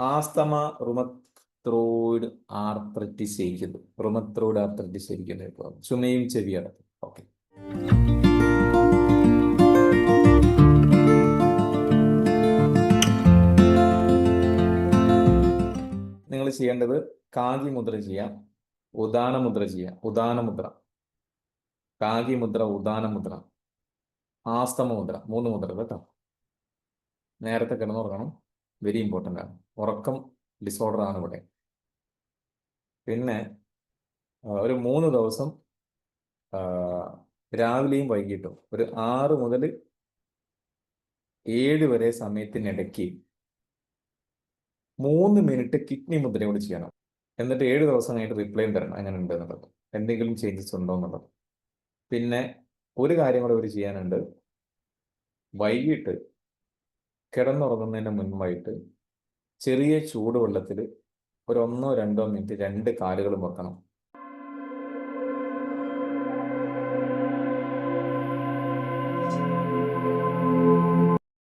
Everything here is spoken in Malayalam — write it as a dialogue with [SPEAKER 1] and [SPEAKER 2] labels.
[SPEAKER 1] ആസ്തമ റുമത്രോയിഡ് ആർത്രറ്റിസ് ഇരിക്കുന്നു റുമത്രോയിഡ് ആർത്രറ്റിസ് ഇരിക്കുന്നു ചുമയും ചെവിയാണ്. ഓക്കെ. നിങ്ങൾ ചെയ്യേണ്ടത് കാകി മുദ്ര ചെയ്യാം ഉദാന മുദ്ര ചെയ്യാം ഉദാന മുദ്ര കാകി മുദ്ര ഉദാന മുദ്ര ആസ്തമ മുദ്ര മൂന്ന് മുദ്ര കേട്ടോ. നേരത്തെ കിടന്നുറങ്ങണം. വെരി ഇമ്പോർട്ടന്റ് ആണ്. ഉറക്കം ഡിസോർഡർ ആണ് ഇവിടെ. പിന്നെ ഒരു മൂന്ന് ദിവസം രാവിലെയും വൈകിട്ടും ഒരു ആറ് മുതൽ ഏഴ് വരെ സമയത്തിനിടയ്ക്ക് മൂന്ന് മിനിറ്റ് കിഡ്നി മുദ്രയോട് ചെയ്യണം. എന്നിട്ട് ഏഴ് ദിവസം കഴിഞ്ഞിട്ട് റിപ്ലൈ തരണം. അങ്ങനെ ഉണ്ട് എന്നുള്ളത്. എന്തെങ്കിലും ചേഞ്ചസ് ഉണ്ടോ എന്നുള്ളത്. പിന്നെ ഒരു കാര്യം കൂടെ ഇവർ ചെയ്യാനുണ്ട്. വൈകിട്ട് കിടന്നുറങ്ങുന്നതിന് മുൻപായിട്ട് ചെറിയ ചൂടുവെള്ളത്തിൽ ഒരു ഒന്നോ രണ്ടോ മിനിറ്റ് രണ്ട് കാലുകൾ വെക്കണം.